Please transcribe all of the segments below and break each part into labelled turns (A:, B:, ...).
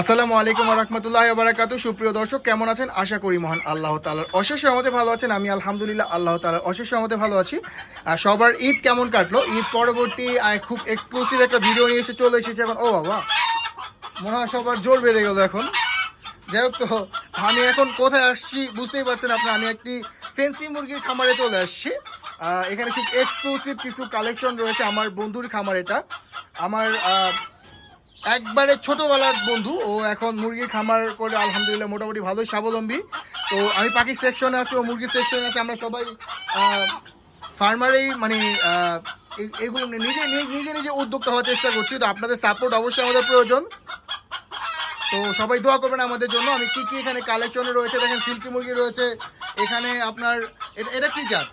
A: আসসালামু আলাইকুম রহমতুল্লাহ বারাকাত সুপ্রিয় দর্শক, কেমন আছেন? আশা করি মহান আল্লাহ তালার অশেষ রহমতে ভালো আছেন। আমি আলহামদুলিল্লাহ আল্লাহ তালার অশেষ রহমতে ভালো আছি। আর সবার ঈদ কেমন কাটলো? ঈদ পরবর্তী খুব এক্সক্লুসিভ একটা ভিডিও নিয়ে এসে চলে এসেছে এখন। ও বাবা, মনে হয় সবার জোর বেড়ে গেল এখন। যাই হোক তো, আমি এখন কোথায় আসছি বুঝতেই পারছেন আপনি আমি একটি ফেন্সি মুরগির খামারে চলে আসছি। এখানে খুব এক্সক্লুসিভ কিছু কালেকশন রয়েছে আমার বন্ধুর খামার এটা। আমার একবারে ছোটবেলার বন্ধু। ও এখন মুরগির খামার করে আলহামদুলিল্লাহ মোটামুটি ভালোই স্বাবলম্বী। তো আমি পাখি সেকশনে আছি, ও মুরগির সেকশনে আছে। আমরা সবাই ফার্মারেই মানে এগুলো নিজে নিজে- নিজে উদ্যোক্তা হওয়ার চেষ্টা করছি। তো আপনাদের সাপোর্ট অবশ্যই আমাদের প্রয়োজন। তো সবাই দোয়া করবেন আমাদের জন্য। আমি কি কি এখানে কালেকশনে রয়েছে? দেখেন সিল্কি মুরগি রয়েছে। এখানে আপনার, এটা কি জাত?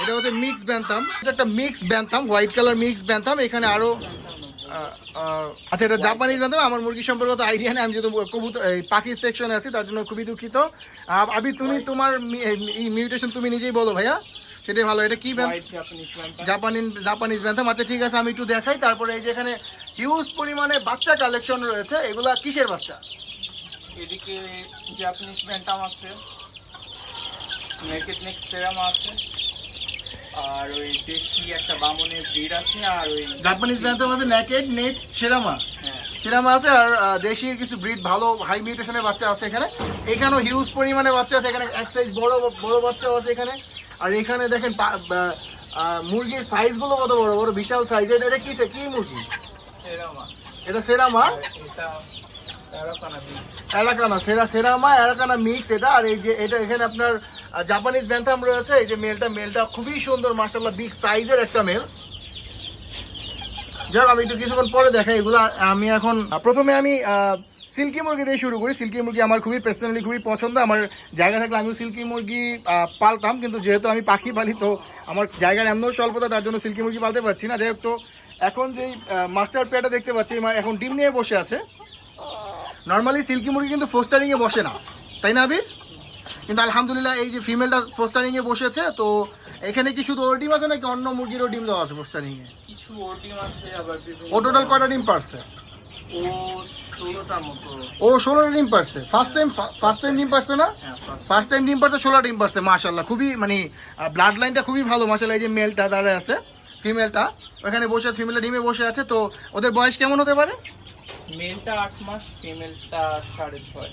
B: এটা
A: হচ্ছে মিক্স ব্যান্থাম একটা mix bantam white colour mix bantam এখানে আরও আহ, আহ, আচ্ছা এটা জাপানিজ ব্যান্থাম আমার মুরগি সম্পর্কে তো আইডিয়া নেই আমি যেহেতু কবুতর এই পাখির সেকশনে আছি তার জন্য খুবই দুঃখিত। আবি তুমি তোমার মিউটেশন তুমি নিজেই বলো ভাইয়া সেটাই ভালো। এটা কি
B: জাপানিজ
A: জাপানিজ ব্যান্থাম আচ্ছা ঠিক আছে আমি একটু দেখাই। তারপরে এই যে এখানে হিউজ পরিমাণে বাচ্চা কালেকশন রয়েছে এগুলা কিসের বাচ্চা?
B: এদিকে জাপানিজ ব্যান্টাম আছে নেকেট নেক সেরাম আছে। আর ওই দেশি একটা বামনের ব্রিড আছে আর ওই
A: জাপানিজ ব্যান্থাম আছে নেকেড নেক্সট সেরামা
B: হ্যাঁ।
A: সেরামা আছে আর দেশির কিছু ব্রিড ভালো হাই মিউটেশনের বাচ্চা আছে এখানে। এখানেও হিউজ পরিমাণে বাচ্চা আছে এখানে এক সাইজ বড় বড় বাচ্চাও আছে এখানে। আর এখানে দেখেন মুরগির সাইজগুলো কত বড় বড় বিশাল সাইজের এটা কিসে? কি মুরগি?
B: সেরামা
A: এটা সেরামা
B: এটা বিচ
A: এলাকানা সেরা সেরামা এলাকানা মিক্স এটা, আর এই যে, এটা এখানে আপনার জাপানিজ ব্যান্থাম রয়েছে, এই যে মেলটা মেলটা খুবই সুন্দর মার্শাল্লাহ বিগ সাইজের একটা মেল। যাক আমি একটু কিছুক্ষণ পরে দেখাই এগুলো, আমি এখন প্রথমে আমি সিল্কি মুরগি দিয়ে শুরু করি। সিল্কি মুরগি আমার খুবই পার্সোনালি খুবই পছন্দ, আমার জায়গা থাকলে আমিও সিল্কি মুরগি পালতাম, কিন্তু যেহেতু আমি পাখি পালি, তো আমার জায়গার এমনও স্বল্পতা, তার জন্য সিল্কি মুরগি পালতে পারছি না। যাই তো এখন যেই মাস্টার পেয়ারটা দেখতে পাচ্ছি, মা- এখন ডিম নিয়ে বসে আছে। নর্মালি সিল্কি মুরগি কিন্তু ফোস্টারিংয়ে বসে না। তাই না আবির? কিন্তু আলহামদুলিল্লাহ এই যে ফিমেলটা ফোস্টারিংয়ে বসেছে তো এখানে কি শুধু ওর ডিম আছে নাকি অন্য মুরগিরও ডিম দেওয়া আছে ফোস্টারিংয়ে
B: কিছু ওর ডিম আছে আবার
A: ও টোটাল কয়টা ডিম পারছে?
B: ও
A: ও ষোলোটা ডিম পারছে। ফার্স্ট টাইম ফার্স্ট টাইম ডিম পারছে না?
B: হ্যাঁ ফার্স্ট
A: ফার্স্ট টাইম ডিম পারছে ষোলো ডিম পারছে মাশাল্লাহ খুবই মানে ব্লাড লাইনটা খুবই ভালো মাশাল্লাহ এই যে মেলটা দাঁড়ায় আছে ফিমেলটা ওখানে বসে আছে ফিমেলটা ডিমে বসে আছে তো ওদের বয়স কেমন হতে পারে?
B: মেলটা আট মাস ফিমেলটা সাড়ে ছয়।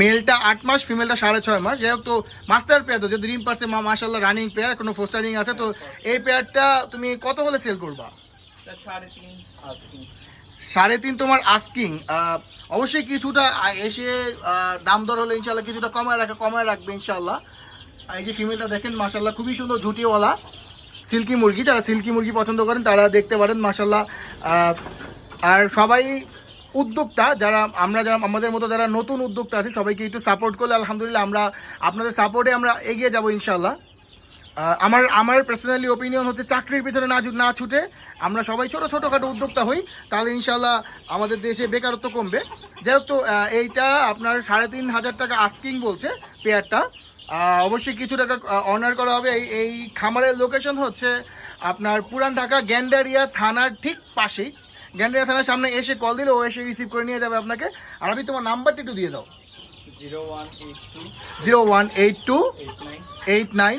A: মেলটা আট মাস ফিমেলটা সাড়ে ছয় মাস। যাই হোক তো মাস্টার পেয়ার তো যদি ডিম পারছে মা মাশাল্লাহ রানিং পেয়ার কোনো ফোস্টারিং আছে তো এই পেয়ারটা তুমি কত হলে সেল করবা?
B: সাড়ে তিন। আস্কিং
A: সাড়ে তিন তোমার আস্কিং অবশ্যই কিছুটা এসে দাম দর হলে ইনশাল্লাহ কিছুটা কমায় রাখা কমায় রাখবে ইনশাল্লাহ এই যে ফিমেলটা দেখেন মাশাল্লাহ খুবই সুন্দর ঝুটিওয়ালা সিল্কি মুরগি। যারা সিল্কি মুরগি পছন্দ করেন তারা দেখতে পারেন মাশাল্লাহ আর সবাই উদ্যোক্তা যারা, আমরা যারা, আমাদের মতো যারা নতুন উদ্যোক্তা আছে, সবাইকে একটু সাপোর্ট করলে আলহামদুলিল্লাহ আমরা আপনাদের সাপোর্টে আমরা এগিয়ে যাব ইনশাল্লাহ আমার আমার পার্সোনালি ওপিনিয়ন হচ্ছে চাকরির পেছনে না না ছুটে আমরা সবাই ছোটো, ছোটোখাটো উদ্যোক্তা হই, তাহলে ইনশাল্লাহ আমাদের দেশে বেকারত্ব কমবে। যাই হোক তো এইটা আপনার সাড়ে তিন হাজার টাকা আস্কিং বলছে পেয়ারটা অবশ্যই কিছু টাকা অনার করা হবে। এই এই খামারের লোকেশন হচ্ছে আপনার পুরান ঢাকা, গ্যান্ডারিয়া থানার ঠিক পাশেই। গ্যান্ডারিয়া থানার সামনে এসে কল দিলে ও এসে রিসিভ করে নিয়ে যাবে আপনাকে। আর আমি তোমার নাম্বারটা একটু দিয়ে দাও।
B: Zero one eight two
A: zero one eight two
B: eight nine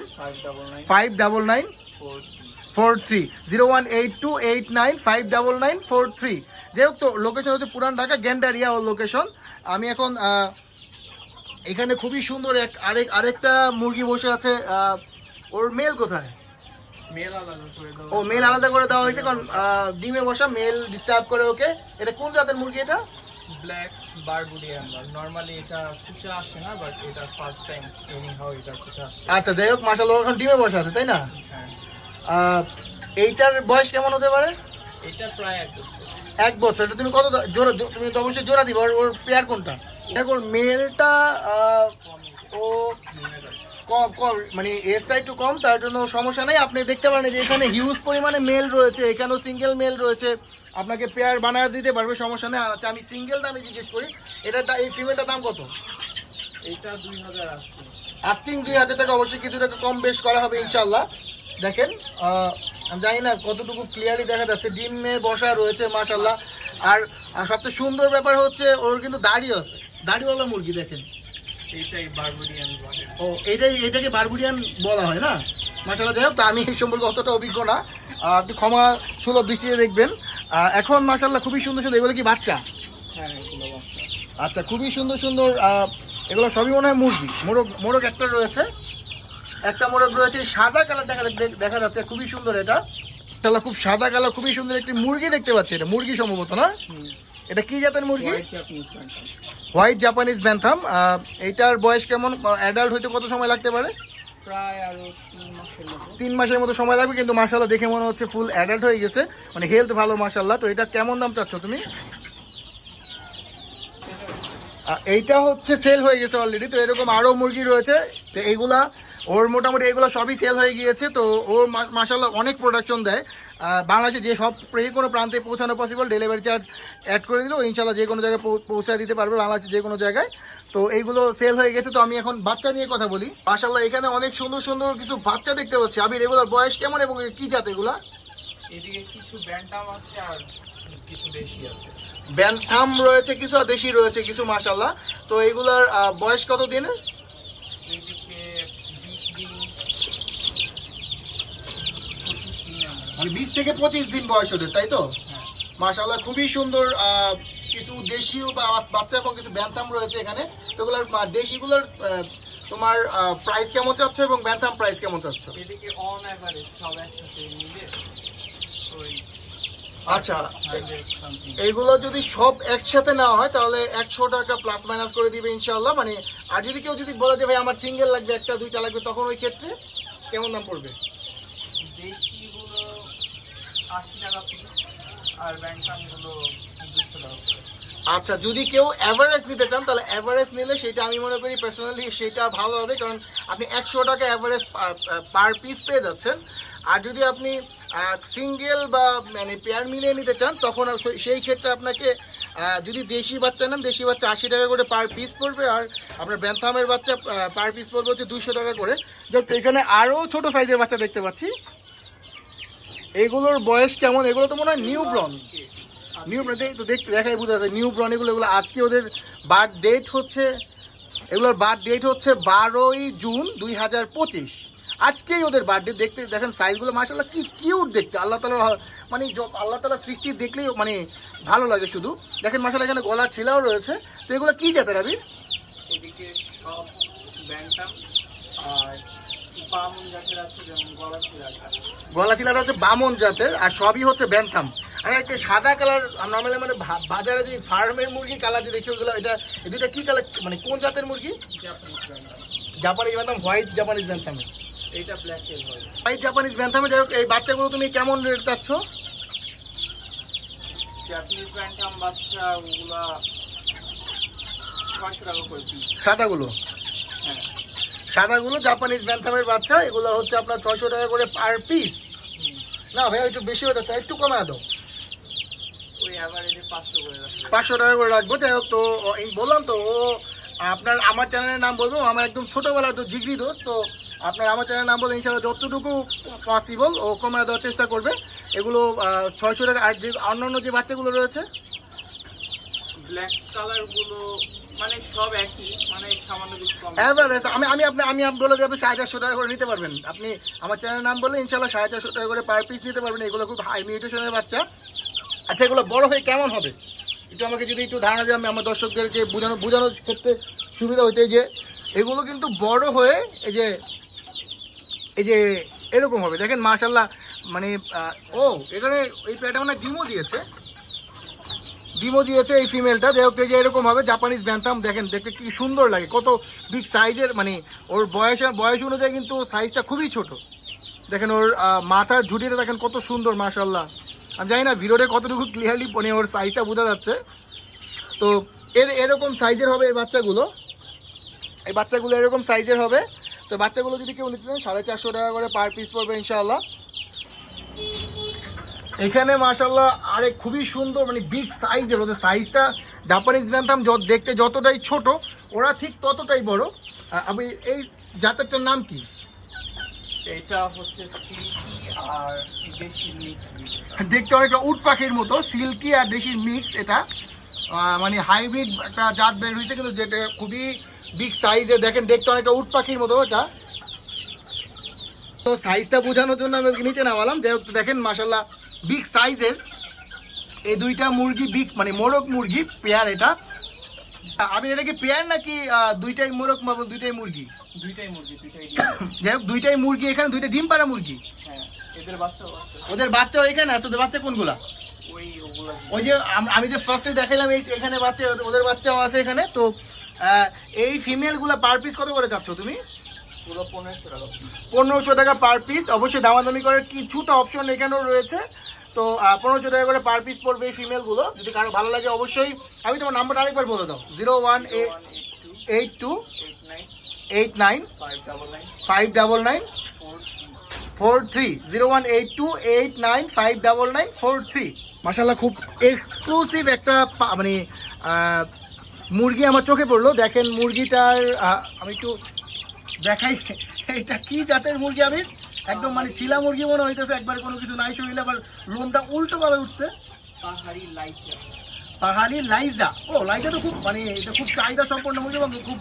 B: five double nine four three
A: zero one eight two eight nine five double nine four three যাই হোক তো লোকেশন হচ্ছে পুরান ঢাকা গ্যান্ডারিয়া ও লোকেশন আমি এখন এখানে খুবই সুন্দর এক আরেক আরেকটা মুরগি বসে আছে ওর মেল কোথায়
B: মেল আলাদা করে দাও
A: ও মেল আলাদা করে দেওয়া হয়েছে কারণ ডিমে বসা মেল ডিস্টার্ব করে ওকে। এটা কোন জাতের মুরগি এটা?
B: ব্ল্যাক অ্যাম্বার নর্মালি এটা কুচা আসে না বাট এটা ফার্স্ট টাইম এনি হাউ এটা কুচা আসছে
A: আচ্ছা যাই হোক মাসাল এখন ডিমে বসে আছে তাই না?
B: হ্যাঁ।
A: এইটার বয়স কেমন হতে পারে?
B: এটা প্রায় এক বছর।
A: এক বছর। এটা তুমি কত জোড়া তুমি তো অবশ্যই জোড়া দিবে ওর পেয়ার কোনটা? দেখো মেলটা ও কম মানে এজটা একটু কম তার জন্য সমস্যা নেই। আপনি দেখতে পারেন যে এখানে হিউজ পরিমাণে মেল রয়েছে এখানেও সিঙ্গেল মেল রয়েছে। আপনাকে পেয়ার বানায় দিতে পারবে সমস্যা নেই। আচ্ছা আমি সিঙ্গেল দামে জিজ্ঞেস করি এটা এই ফিমেলটার দাম কত?
B: এটা দুই হাজার
A: আস্কিং দুই হাজার টাকা অবশ্যই কিছু টাকা কম বেশ করা হবে ইনশাল্লাহ দেখেন আমি জানি না কতটুকু ক্লিয়ারলি দেখা যাচ্ছে। ডিমে বসা রয়েছে মাশাল্লাহ আর সবচেয়ে সুন্দর ব্যাপার হচ্ছে ওর কিন্তু দাড়ি আছে। দাড়িওয়ালা মুরগি দেখেন।
B: বারবুডিয়ান বলে।
A: ও এটাই এটাকে বারবুরিয়ান বলা হয় না? মাসাল্লাহ যাই হোক তা আমি এই সম্পর্কে অতটা অভিজ্ঞ না। আপনি ক্ষমা সুলভ দৃষ্টিতে দেখবেন। এখন মাসাল্লাহ খুবই সুন্দর সুন্দর এগুলো কি বাচ্চা?
B: হ্যাঁ এগুলো বাচ্চা।
A: আচ্ছা খুবই সুন্দর সুন্দর এগুলো সবই মনে হয় মুরগি। মোরগ মোরগ একটা রয়েছে। একটা মোরগ রয়েছে সাদা কালার দেখা দেখ- দেখা যাচ্ছে খুবই সুন্দর এটা। তাহলে খুব সাদা কালার খুবই সুন্দর একটি মুরগি দেখতে পাচ্ছি এটা মুরগি সম্ভবত না? এটা কি জাতের মুরগি?
B: হোয়াইট জাপানিজ
A: ব্যান্থাম এইটার বয়স কেমন? অ্যাডাল্ট হইতে কত সময় লাগতে পারে?
B: তিন মাসের মতো।
A: সময় লাগবে কিন্তু মাসাল্লাহ দেখে মনে হচ্ছে ফুল অ্যাডাল্ট হয়ে গেছে। মানে হেলথ ভালো মাসাল্লাহ তো এটা কেমন দাম চাচ্ছ তুমি? এইটা হচ্ছে সেল হয়ে গেছে অলরেডি তো এরকম আরও মুরগি রয়েছে। তো এইগুলা, ওর মোটামুটি এগুলো সবই সেল হয়ে গিয়েছে, তো ওর মাসাল্লাহ অনেক প্রোডাকশন দেয়। বাংলাদেশে যে সব যে কোনো প্রান্তে পৌঁছানো পসিবল ডেলিভারি চার্জ অ্যাড করে দিলেও ইনশাল্লাহ যে কোনো জায়গায় পৌঁছায় দিতে পারবে বাংলাদেশে যে কোনো জায়গায়। তো এইগুলো সেল হয়ে গেছে, তো আমি এখন বাচ্চা নিয়ে কথা বলি। মাসাল্লাহ এখানে অনেক সুন্দর সুন্দর কিছু বাচ্চা দেখতে পাচ্ছি। আমি রেগুলার বয়স কেমন এবং কি জাত এগুলা?
B: এদিকে কিছু ব্যান্টাম আছে আর কিছু আছে।
A: ব্যান্থাম রয়েছে কিছু আর দেশি রয়েছে কিছু মাসাল্লাহ তো এইগুলার বয়স কত দিনের। মানে বিশ থেকে পঁচিশ দিন বয়স ওদের তাই তো? মাশাআল্লাহ খুবই সুন্দর কিছু দেশীয় বাচ্চা এবং কিছু ব্যান্থাম রয়েছে এখানে। তো এগুলোর আহ, দেশিগুলোর তোমার প্রাইস কেমন চাচ্ছ এবং ব্যান্থাম প্রাইস কেমন চাচ্ছ?
B: এদিকে অন অ্যাভারেজ সব একসাথে মিলে
A: আচ্ছা এইগুলো যদি সব একসাথে নেওয়া হয় তাহলে একশো টাকা প্লাস মাইনাস করে দিবে ইনশাআল্লাহ। মানে আর যদি কেউ যদি বলে যে ভাই আমার সিঙ্গেল লাগবে একটা দুইটা লাগবে তখন ওই ক্ষেত্রে কেমন দাম পড়বে? আচ্ছা যদি কেউ অ্যাভারেজ নিতে চান তাহলে অ্যাভারেজ নিলে সেটা আমি মনে করি পার্সোনালি সেটা ভালো হবে কারণ আপনি একশো টাকা অ্যাভারেজ পার পিস পেয়ে যাচ্ছেন। আর যদি আপনি সিঙ্গেল বা মানে পেয়ার মিলিয়ে নিতে চান, তখন আর সেই- ক্ষেত্রে আপনাকে যদি দেশি বাচ্চা নেন, দেশি বাচ্চা আশি টাকা করে পার পিস পড়বে, আর আপনার ব্যান্থামের বাচ্চা পার পিস পড়বে হচ্ছে দুইশো টাকা করে। যাক, এখানে আরও ছোট সাইজের বাচ্চা দেখতে পাচ্ছি। এগুলোর বয়স কেমন? এগুলো তো মনে হয় নিউ ব্রন নিউ ব্রন তো দেখতে দেখাই, বোঝা যায়। নিউ ব্রন এগুলো এগুলো আজকে ওদের বার্থ ডেট হচ্ছে, এগুলোর বার্থ ডেট হচ্ছে বারোই জুন দুই হাজার পঁচিশ। আজকেই ওদের বার্থডে দেখতে দেখেন সাইজগুলো মাসাল্লাহ কি কিউট দেখতে। আল্লাহ তালা মানে আল্লাহ তালা সৃষ্টি দেখলেই মানে ভালো লাগে শুধু। দেখেন মাসাল্লাহ এখানে গলা ছিলাও রয়েছে। তো এগুলো কী জাতের আবি
B: এদিকে সব আর গলা ছিল
A: ছিলাটা হচ্ছে বামন জাতের আর সবই হচ্ছে ব্যান্থাম। আর একটা সাদা কালার নর্মালি মানে বাজারে যে ফার্মের মুরগি কালার যে দেখি ওগুলো এটা দুইটা কি কালার মানে কোন জাতের মুরগি?
B: জাপানিজ
A: ব্যান্থাম হোয়াইট জাপানিজ ব্যান্থামে
B: এইটা ব্ল্যাক এর হয়।
A: হোয়াইট জাপানিজ ব্যান্থামে যাই হোক এই বাচ্চাগুলো তুমি কেমন রেট চাচ্ছ?
B: জাপানিজ ব্যাংকাম বাচ্চা ওগুলা ছয়শো টাকা করে
A: সাদাগুলো?
B: হ্যাঁ।
A: সাদাগুলো জাপানিজ ব্যান্থামের বাচ্চা এগুলো হচ্ছে আপনার ছশো টাকা করে পার পিস না ভাই একটু বেশি হতে চাই একটু কমে দাও।
B: পাঁচশো
A: টাকা করে রাখব যাই হোক তো এই বললাম তো ও আপনার আমার চ্যানেলের নাম বলব আমার একদম ছোটোবেলার তো জিগরি দোষ তো আপনার আমার চ্যানেলের নাম বলব ইনশাল্লাহ যতটুকু পসিবল ও কমে দেওয়ার চেষ্টা করবে। এগুলো ছয়শো টাকা আর যে অন্যান্য যে বাচ্চাগুলো রয়েছে?
B: ব্ল্যাক কালারগুলো মানে সব একই মানে সামান্য কিছু কম।
A: এভারেজ আমি আমি আপনি আমি বলে দেবো সাড়ে চারশো টাকা করে নিতে পারবেন। আপনি আমার চ্যানেলের নাম বললে ইনশাল্লাহ সাড়ে চারশো টাকা করে পার পিস নিতে পারবেন। এগুলো খুব হাই নিউট্রিশনের বাচ্চা। আচ্ছা এগুলো বড় হয়ে কেমন হবে? একটু আমাকে যদি একটু ধারণা দিয়ে আমি আমার দর্শকদেরকে বোঝানো বোঝানোর ক্ষেত্রে সুবিধা হইতে যে এগুলো কিন্তু বড় হয়ে এই যে এই যে এরকম হবে। দেখেন মাশাল্লাহ মানে ও, এখানে এই প্যাটা মানে ডিমও দিয়েছে। ডিমও দিয়েছে এই ফিমেলটা যাই হোক এই যে এরকম হবে জাপানিজ ব্যান্থাম দেখেন, দেখতে কি সুন্দর লাগে। কত বিগ সাইজের মানে ওর বয়স বয়স অনুযায়ী কিন্তু সাইজটা খুবই ছোট। দেখেন ওর মাথার ঝুটিটা দেখেন কত সুন্দর মাশাল্লাহ আমি জানি না ভিডিওতে কতটুকু ক্লিয়ারলি মানে ওর সাইজটা বোঝা যাচ্ছে। তো, এর, এরকম সাইজের হবে এই বাচ্চাগুলো। এই বাচ্চাগুলো এরকম সাইজের হবে। তো বাচ্চাগুলো যদি কেউ নিতে চান সাড়ে চারশো টাকা করে পার পিস পড়বে ইনশাআল্লাহ। এখানে মাশাল্লাহ আরে খুবই সুন্দর মানে বিগ সাইজের ওদের সাইজটা জাপানিজ ব্যান্থাম যত দেখতে যতটাই ছোট ওরা ঠিক ততটাই বড়। আমি এই জাতেরটার নাম কি?
B: এটা হচ্ছে সিল্কি আর দেশি মিক্স
A: দেখতে অনেকটা উট পাখির মতো সিল্কি আর দেশির মিক্স এটা। মানে হাইব্রিড একটা জাত বের হয়েছে কিন্তু যেটা খুবই বিগ সাইজে দেখেন দেখতে অনেকটা উট পাখির মতো এটা। তো সাইজটা বোঝানোর জন্য আমি নিচে নামালাম। যাই হোক তো দেখেন মাসাল্লাহ বিগ সাইজের এই দুইটা মুরগি বিগ মানে মোরগ মুরগি পেয়ার এটা। আমি এটা কি পেয়ার নাকি দুইটাই মোরগ দুইটাই মুরগি?
B: দুইটাই মুরগি
A: যাই হোক দুইটাই মুরগি এখানে দুইটা ডিম পাড়া মুরগি।
B: হ্যাঁ
A: ওদের বাচ্চা এখানে আছে ওদের বাচ্চা কোনগুলা?
B: ওই
A: যে আমি যে ফার্স্টে দেখাইলাম এই এখানে বাচ্চা ওদের- বাচ্চাও আছে এখানে তো এই ফিমেলগুলো পার পিস কত করে চাচ্ছ তুমি?
B: পনেরোশো টাকা
A: পার পিস অবশ্যই দামাদামি করার কিছুটা অপশন এখানেও রয়েছে। তো পনেরোশো টাকা করে পার পিস পড়বে এই ফিমেলগুলো যদি কারও ভালো লাগে অবশ্যই আমি তোমার নাম্বারটা আরেকবার বলে দাও। Zero one eight two eight nine five double nine four three. Zero one eight two eight nine five double nine four three. মাসাল্লাহ খুব এক্সক্লুসিভ একটা মানে মুরগি আমার চোখে পড়ল। দেখেন মুরগিটার আমি একটু দেখাই এটা কি জাতের মুরগি আমি একদম মানে ছিলা মুরগি মনে হইতেছে একবারে কোনো কিছু নাই শরীরে আবার লোনটা উল্টো ভাবে উঠছে।
B: পাহাড়ি লাইচা।
A: পাহাড়ি লাইজা। ও লাইজা তো খুব মানে এটা খুব চাহিদা সম্পন্ন মুরগি এবং খুব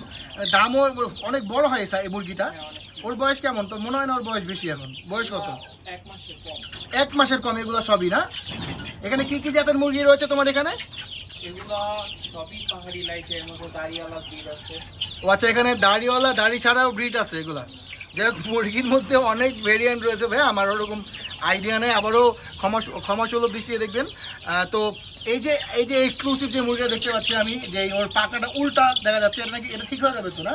A: দামও অনেক বড় হয় এই মুরগিটা।
B: হ্যাঁ,
A: ওর বয়স কেমন? তো মনে হয় না ওর বয়স বেশি এখন। বয়স কত?
B: এক মাসের কম
A: এগুলো সবই না? এখানে কি কি জাতের মুরগি রয়েছে তোমার এখানে?
B: এগুলা সবই পাহাড়ি লাইচা এর মধ্যে ব্রিড আছে।
A: ও আচ্ছা এখানে দাড়িওয়ালা দাড়ি ছাড়াও ব্রিড আছে এগুলা। যাই মুরগির মধ্যে অনেক ভেরিয়েন্ট রয়েছে ভাই আমার ওরকম আইডিয়া নেই। আবারও ক্ষমা ক্ষমা সুলভ দৃষ্টিতে দেখবেন। তো এই যে এই যে এক্সক্লুসিভ যে মুরগিটা দেখতে পাচ্ছি আমি যে ওর পাকাটা উল্টা দেখা যাচ্ছে এটা নাকি এটা ঠিক হয়ে যাবে তো না?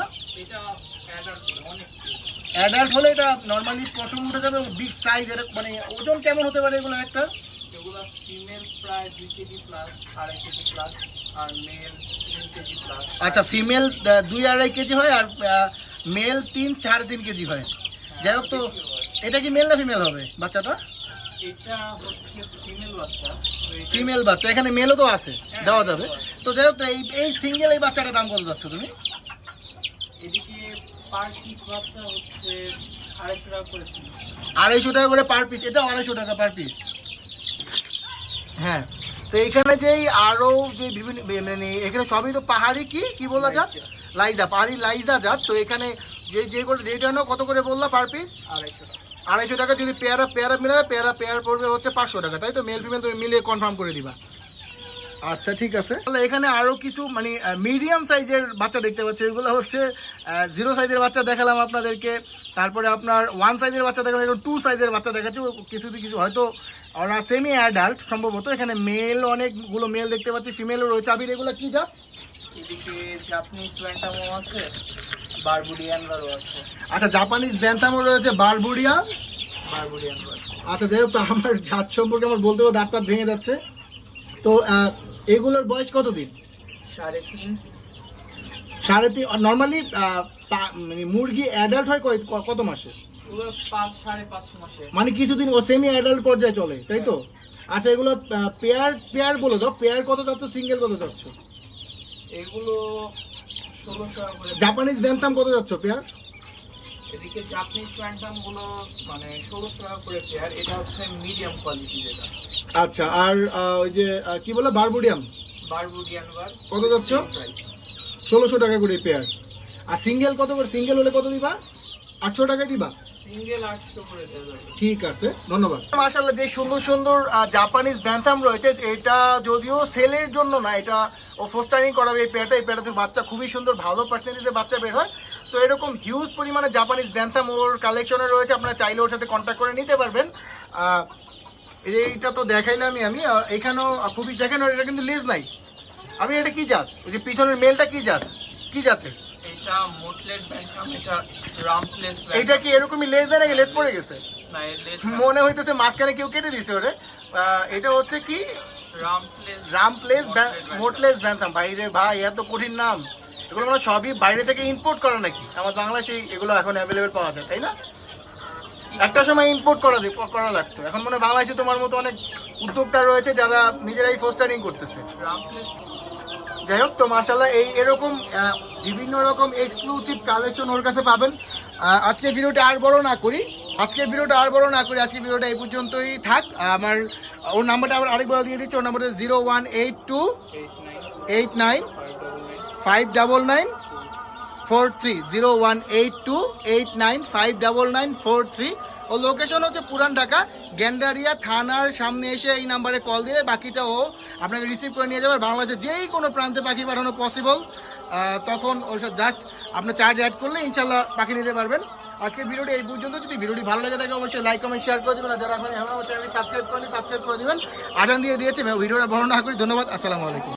B: অ্যাডাল্ট
A: হলে এটা নর্মালি পশম উঠে যাবে বিগ সাইজ এর মানে ওজন কেমন হতে পারে এগুলো একটা?
B: এগুলা ফিমেল প্রায় দুই কেজি প্লাস আড়াই কেজি প্লাস আর মেল তিন কেজি প্লাস
A: আচ্ছা ফিমেল দুই আড়াই কেজি হয় আর মেল তিন চার তিন কেজি হয়। যাই হোক তো এটা কি মেল না ফিমেল হবে বাচ্চাটা?
B: এটা হচ্ছে ফিমেল বাচ্চা।
A: ফিমেল বাচ্চা এখানে মেলও তো আছে দেওয়া যাবে। তো যাই হোক এই এই সিঙ্গেল এই বাচ্চাটার দাম কত যাচ্ছ তুমি?
B: এদিকে পার পিস বাচ্চা হচ্ছে আড়াইশো টাকা করে পিস
A: আড়াইশো টাকা করে পার পিস এটা আড়াইশো টাকা পার পিস হ্যাঁ তো এখানে যেই আরও যে বিভিন্ন মানে এখানে সবই তো পাহাড়ি কি? কি বলা যাত লাইজা। পাহাড়ি লাইজা জাত। তো এখানে যে যে করে রেট আনো কত করে বললা পার পিস
B: আড়াইশো টাকা।
A: আড়াইশো টাকা যদি পেয়ারা পেয়ারা মিলে পেয়ারা পেয়ার পড়বে হচ্ছে পাঁচশো টাকা তাই তো? মেল ফিমেল তুমি মিলিয়ে কনফার্ম করে দিবা। আচ্ছা ঠিক আছে। তাহলে এখানে আরও কিছু মানে মিডিয়াম সাইজের বাচ্চা দেখতে পাচ্ছি। এগুলো হচ্ছে জিরো সাইজের বাচ্চা দেখালাম আপনাদেরকে। তারপরে আপনার ওয়ান সাইজের বাচ্চা দেখালাম এখন টু সাইজের বাচ্চা দেখাচ্ছি। কিছু কিছু হয়তো ওরা সেমি অ্যাডাল্ট সম্ভবত এখানে মেল অনেকগুলো মেল দেখতে পাচ্ছি ফিমেলও রয়েছে। আবির এগুলো কি জাত?
B: এদিকে জাপানিজ আছে আছে।
A: আচ্ছা জাপানিজ রয়েছে বারবুডিয়া
B: বারবুডিয়ানবার
A: আচ্ছা যাই হোক আমার জাত সম্পর্কে আমার বলতে দাঁত দাঁত ভেঙে যাচ্ছে। তো এগুলোর বয়স কতদিন?
B: সাড়ে তিন।
A: সাড়ে তিন নর্মালি মানে মুরগি অ্যাডাল্ট হয় কত মাসে?
B: পুরো পাঁচ সাড়ে পাঁচ মাসে।
A: মানে কিছুদিন ও সেমি অ্যাডাল্ট পর্যায়ে চলে তাই তো? আচ্ছা এগুলো পেয়ার পেয়ার বলে দাও পেয়ার কত যাচ্ছ সিঙ্গেল কত যাচ্ছ?
B: এগুলো ষোলোশো
A: জাপানিজ ব্যান্তাম কত যাচ্ছ পেয়ার
B: এদিকে জাপানিজ ব্যান্টামগুলো মানে ষোলোশো টাকা করে পেয়ার এটা হচ্ছে মিডিয়াম কোয়ালিটি যেটা।
A: আচ্ছা আর ওই যে কি বলে বারবুডিয়াম
B: বারবুডিয়ানবার
A: কত যাচ্ছ? ষোলোশো টাকা করে পেয়ার আর সিঙ্গেল কত করে সিঙ্গেল হলে কত দিবা? আটশো টাকা দিবা? ঠিক আছে ধন্যবাদ। মাশাআল্লাহ যে সুন্দর সুন্দর জাপানিজ ব্যান্থাম রয়েছে এটা যদিও সেলের জন্য না এটা ও ফোস্টারিং করাবে এই পেয়ারটা। এই পেয়ারটাতে বাচ্চা খুবই সুন্দর ভালো পার্সেন্টেজে বাচ্চা বের হয়। তো এরকম হিউজ পরিমাণে জাপানিজ ব্যান্থাম ওর কালেকশনে রয়েছে আপনারা চাইলে ওর সাথে কন্ট্যাক্ট করে নিতে পারবেন। এইটা তো দেখাইলামই আমি আমি এখানেও খুবই দেখেন এটা কিন্তু লেজ নাই। আমি এটা কি জাত? ওই যে পিছনের মেলটা কি জাত? কি জাতের?
B: এটা মোটলেট ব্যান্টাম এটা রামপ্লেস
A: এইটা কি এরকমই লেজ দেয় নাকি লেজ পড়ে গেছে?
B: না এর লেজ
A: মনে হইতেছে মাঝখানে কেউ কেটে দিছে ওরে। এটা হচ্ছে কি?
B: রামপ্লেস
A: রাম প্লেস মোটলেস ব্যান্তাম বাইরে ভাই এত কঠিন নাম। এগুলো মানে সবই বাইরে থেকে ইম্পোর্ট করা নাকি? আমার বাংলাদেশে এগুলো এখন অ্যাভেলেবেল পাওয়া যায় তাই না? একটা সময় ইম্পোর্ট করা যায়- করা লাগতো। এখন মনে হয় বাংলাদেশে তোমার মতো অনেক উদ্যোক্তা রয়েছে যারা নিজেরাই ফোস্টারিং করতেছে।
B: রামপ্লেস
A: যাই হোক, তো মার্শাল্লাহ এই এরকম বিভিন্ন রকম এক্সক্লুসিভ কালেকশন ওর কাছে পাবেন। আজকে ভিডিওটা আর বড় না করি। আজকের ভিডিওটা আর বড় না করি আজকের ভিডিওটা এই পর্যন্তই থাক। আমার, ওর নাম্বারটা আবার আরেকবার দিয়ে দিচ্ছি, ওর নাম্বারটা zero one eight two
B: eight nine five double nine
A: four three zero one eight two eight nine five double nine four three ও লোকেশন হচ্ছে পুরান ঢাকা। গ্যান্ডারিয়া থানার সামনে এসে এই নাম্বারে কল দিলে বাকিটা ও আপনাকে রিসিভ করে নিয়ে যাবে। বাংলাদেশের যেই কোনো প্রান্তে পাখি পাঠানো পসিবল তখন ওর সাথে জাস্ট আপনার চার্জ অ্যাড করলে ইনশাল্লাহ পাখি নিতে পারবেন। আজকের ভিডিওটি এই পর্যন্ত। যদি ভিডিওটি ভালো লাগে থাকে অবশ্যই লাইক কমেন্ট শেয়ার করে দেবেন। আর যারা এখন এখন আমার চ্যানেলটি সাবস্ক্রাইব করেনি সাবস্ক্রাইব করে দেবেন। আজান দিয়ে দিয়েছে। ভিডিওটা বড় না করি ধন্যবাদ। আসসালামু আলাইকুম।